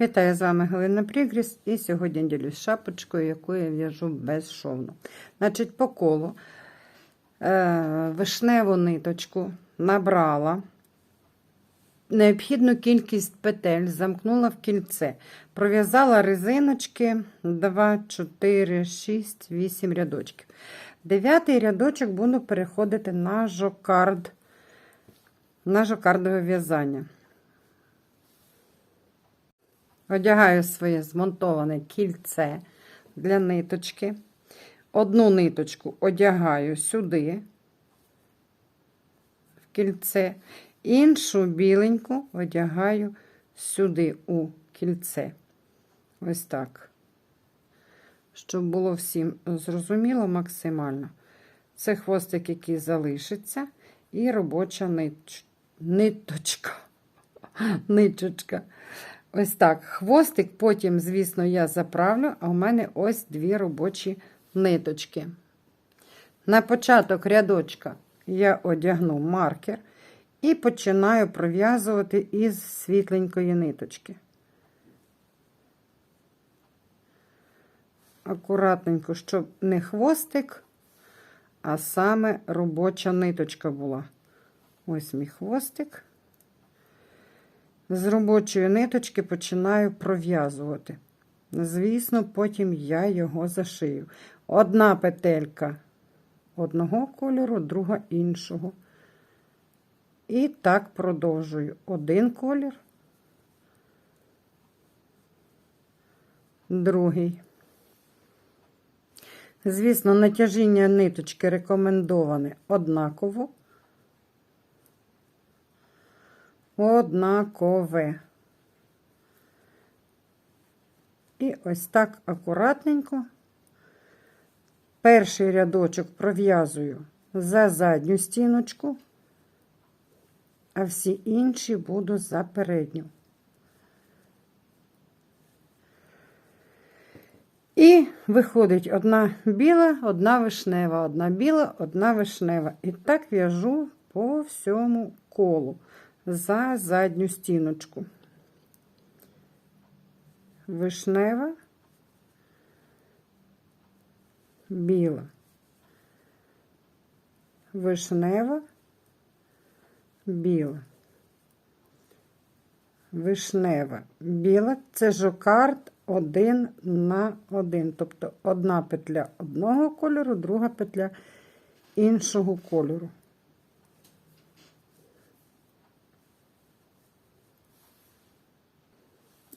Вітаю з вами Галина Прігріс і сьогодні ділюсь шапочкою, яку я в'яжу безшовно. Значить, по колу е, вишневу ниточку набрала, необхідну кількість петель, замкнула в кільце, пров'язала резиночки 2, 4, 6, 8 рядочків. Дев'ятий рядочок буду переходити на жокард, на жокардове в'язання. Одягаю своє змонтоване кільце для ниточки. Одну ниточку одягаю сюди, в кільце, іншу біленьку одягаю сюди у кільце. Ось так. Щоб було всім зрозуміло максимально. Це хвостик, який залишиться, і робоча ниточ... ниточка. Ниточка. Ось так. Хвостик, потім, звісно, я заправлю, а у мене ось дві робочі ниточки. На початок рядочка я одягну маркер і починаю пров'язувати із світленької ниточки. Акуратненько, щоб не хвостик, а саме робоча ниточка була. Ось мій хвостик з робочої ниточки починаю пров'язувати. Звісно, потім я його зашию. Одна петелька одного кольору, друга іншого. І так продовжую один колір, другий. Звісно, натяжіння ниточки рекомендоване однаково. Однакове. І ось так акуратненько. Перший рядочок пров'язую за задню стіночку, а всі інші буду за передню. І виходить одна біла, одна вишнева, одна біла, одна вишнева. І так в'яжу по всьому колу за задню стіночку. Вишнева, біла, вишнева, біла, вишнева, біла це жокард один на один. Тобто одна петля одного кольору, друга петля іншого кольору.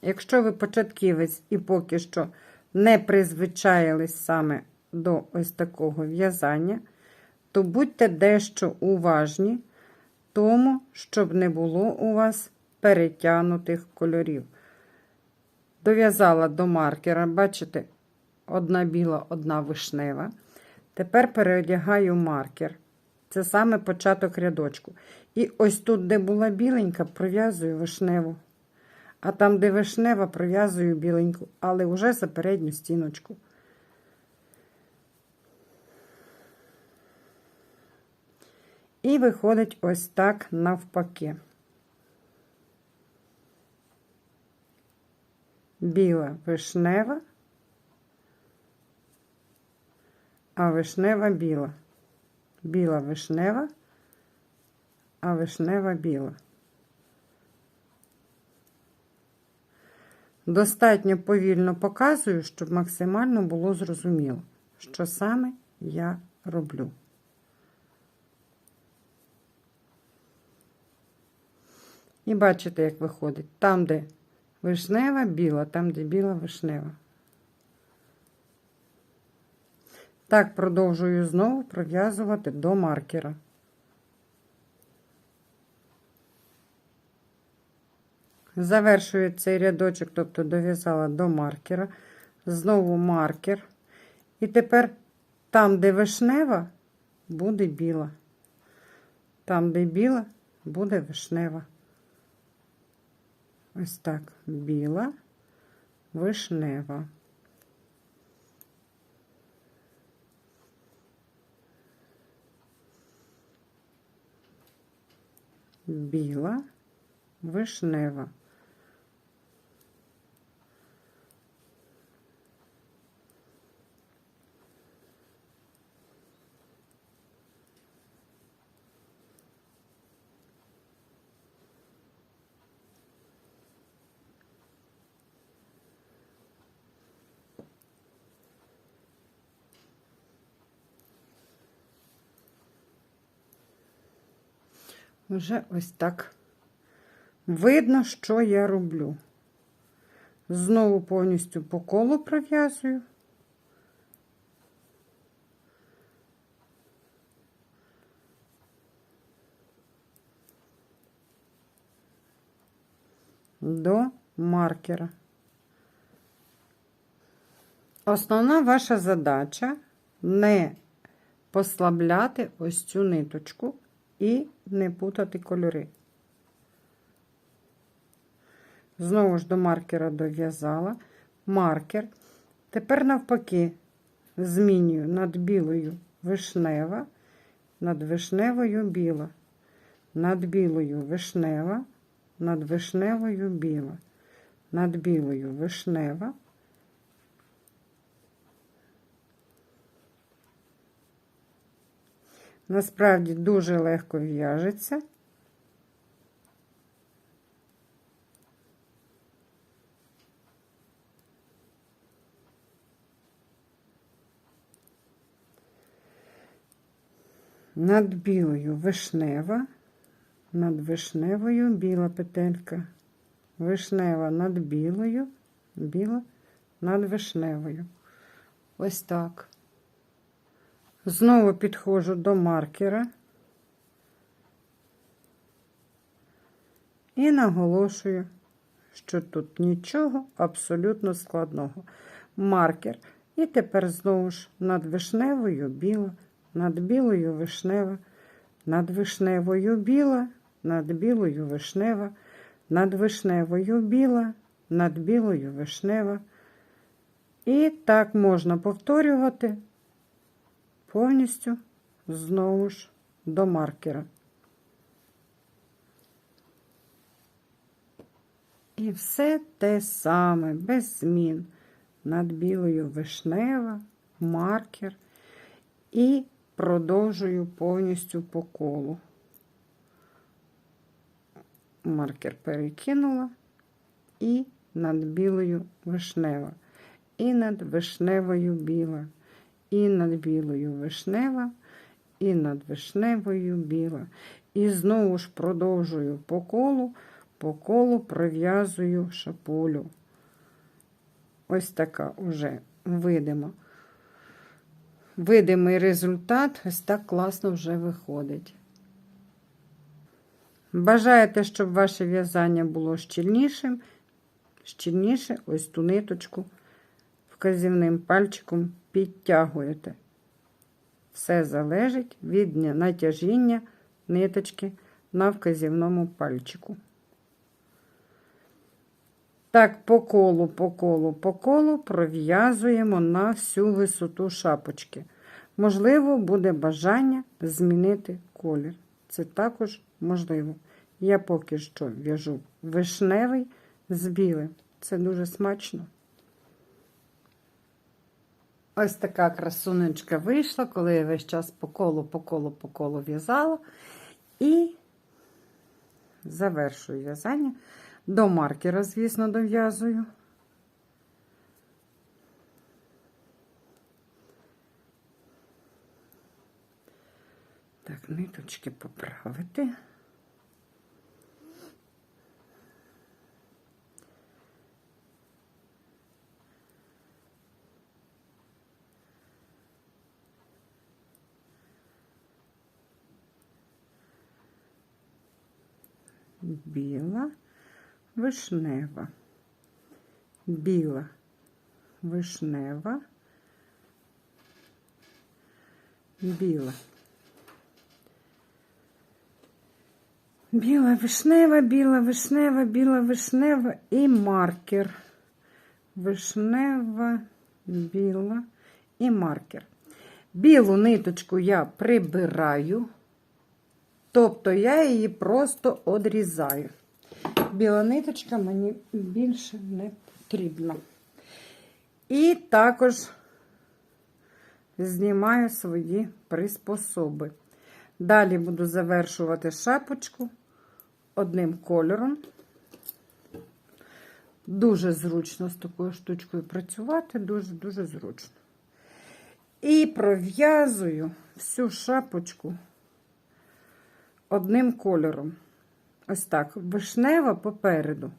Якщо ви початківець і поки що не призвичаїлись саме до ось такого в'язання, то будьте дещо уважні, тому, щоб не було у вас перетягнутих кольорів. Дов'язала до маркера, бачите, одна біла, одна вишнева. Тепер переодягаю маркер. Це саме початок рядочку. І ось тут, де була біленька, пров'язую вишневу. А там, де вишнева, пров'язую біленьку, але вже за передню стіночку. І виходить ось так навпаки. Біла вишнева, а вишнева біла. Біла вишнева, а вишнева біла. Достатньо повільно показую, щоб максимально було зрозуміло, що саме я роблю. І бачите, як виходить. Там, де вишнева, біла, там, де біла вишнева. Так, продовжую знову пров'язувати до маркера. Завершую цей рядочок, тобто дов'язала до маркера, знову маркер. І тепер там, де вишнева, буде біла. Там, де біла, буде вишнева. Ось так, біла, вишнева. Біла, вишнева. Вже ось так видно, що я роблю. Знову повністю по колу пров'язую. До маркера. Основна ваша задача не послабляти ось цю ниточку і не путати кольори. Знову ж до маркера дов'язала маркер. Тепер, навпаки, змінюю над білою вишнева, над вишневою біла, над білою вишнева, над вишневою біла, над білою вишнева. Насправді дуже легко в'яжеться. Над білою вишнева, над вишневою біла петелька. Вишнева над білою, біла над вишневою. Ось так. Знову підходжу до маркера і наголошую, що тут нічого абсолютно складного. Маркер. І тепер знову ж над вишневою біла, над білою вишнева, над вишневою біла, над білою вишнева, над вишневою біла, над білою вишнева. І так можна повторювати повністю знову ж до маркера. І все те саме, без змін. Над білою вишнева, маркер і продовжую повністю по колу. Маркер перекинула і над білою вишнева, і над вишневою біла і над білою вишнева, і над вишневою біла. І знову ж продовжую по колу, по колу пров'язую шапулю. Ось така уже видимо. Видимий результат, ось так класно вже виходить. Бажаєте, щоб ваше в'язання було щільнішим, щільніше ось ту ниточку вказівним пальчиком підтягуєте. Все залежить від натяжіння ниточки на вказівному пальчику. Так, по колу, по колу, по колу пров'язуємо на всю висоту шапочки. Можливо, буде бажання змінити колір. Це також можливо. Я поки що в'яжу вишневий з білим. Це дуже смачно. Ось така красунечка вийшла, коли я весь час по колу, по колу, по колу в'язала. І завершую в'язання. До маркера, звісно, дов'язую. Так, ниточки поправити. Біла, вишнева, біла, вишнева, біла. Біла вишнева, біла вишнева, біла вишнева і маркер. Вишнева, біла і маркер. Білу ниточку я прибираю. Тобто я її просто одрізаю. Біла ниточка мені більше не потрібна. І також знімаю свої приспособи. Далі буду завершувати шапочку одним кольором. Дуже зручно з такою штучкою працювати, дуже-дуже зручно. І пров'язую всю шапочку одним кольором. Ось так. Вишнева попереду.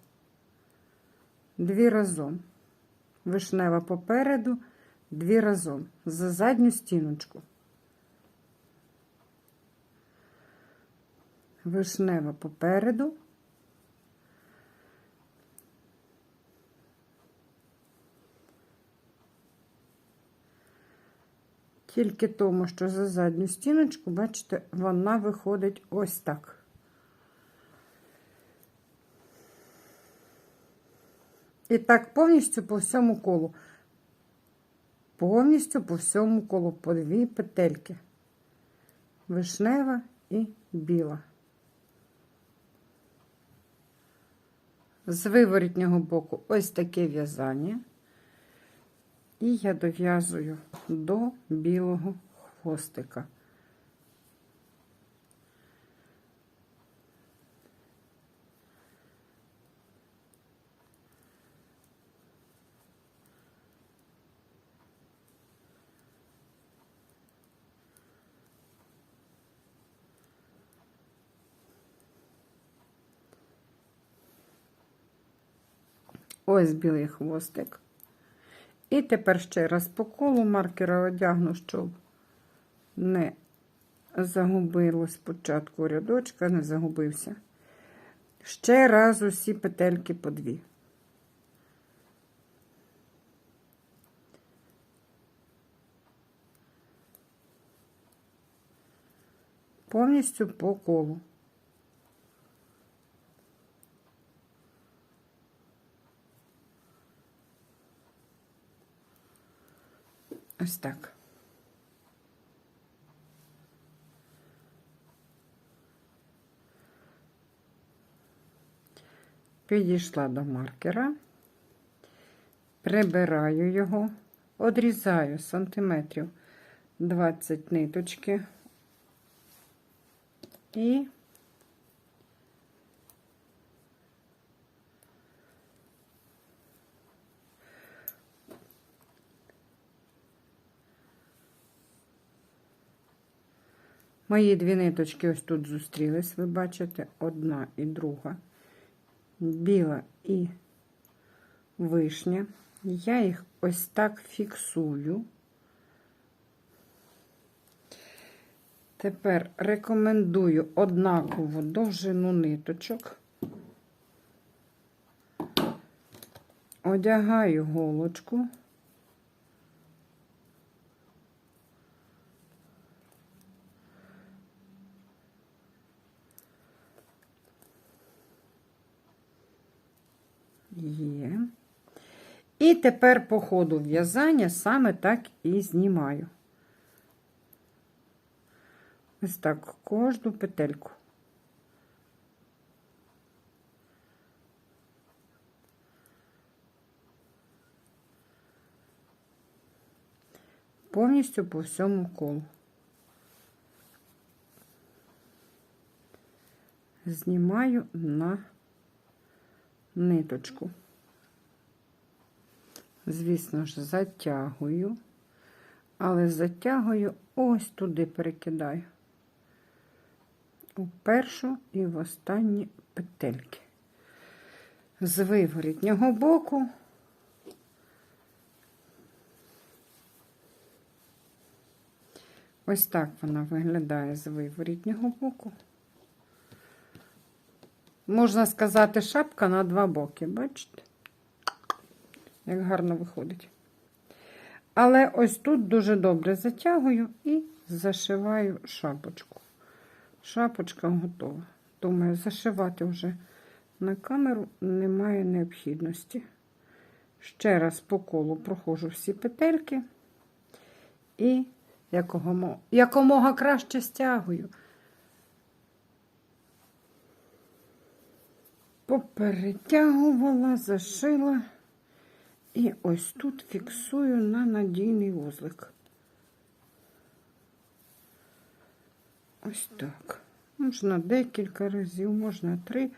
Дві разом. Вишнева попереду, дві разом. За задню стіночку. Вишнева попереду. Тільки тому, що за задню стіночку, бачите, вона виходить ось так. І так повністю по всьому колу. Повністю по всьому колу по дві петельки. Вишнева і біла. З виворітнього боку ось таке в'язання. І я дов'язую до білого хвостика. Ось білий хвостик. І тепер ще раз по колу маркера одягну, щоб не загубилось спочатку рядочка, не загубився. Ще раз усі петельки по дві. Повністю по колу. Ось так. Підійшла до маркера, прибираю його, одрізаю сантиметрів 20 ниточки. І Мої дві ниточки ось тут зустрілись, ви бачите, одна і друга, біла і вишня. Я їх ось так фіксую. Тепер рекомендую однакову довжину ниточок. Одягаю голочку. Є. І тепер по ходу в'язання саме так і знімаю. Ось так кожну петельку. Повністю по всьому колу. Знімаю на ниточку. Звісно ж, затягую, але затягую ось туди перекидаю. У першу і в останні петельки. З виворітнього боку ось так вона виглядає з виворітнього боку. Можна сказати, шапка на два боки, бачите? Як гарно виходить. Але ось тут дуже добре затягую і зашиваю шапочку. Шапочка готова. Думаю, зашивати вже на камеру немає необхідності. Ще раз по колу проходжу всі петельки і якомога краще стягую. Поперетягувала, зашила і ось тут фіксую на надійний вузлик. Ось так. Можна декілька разів, можна три,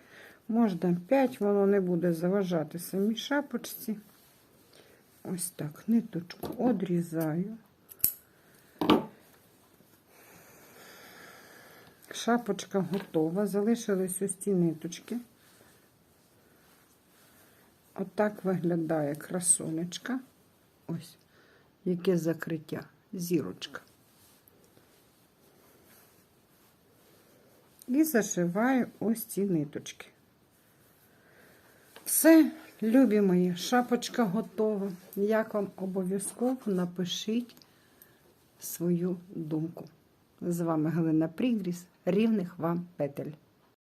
можна п'ять, воно не буде заважати самій шапочці. Ось так, ниточку одрізаю. Шапочка готова. Залишились ось ці ниточки. Отак виглядає красунечка. Ось, яке закриття, зірочка. І зашиваю ось ці ниточки. Все, любі мої, шапочка готова. Як вам обов'язково напишіть свою думку. З вами Галина Прігріс. Рівних вам петель.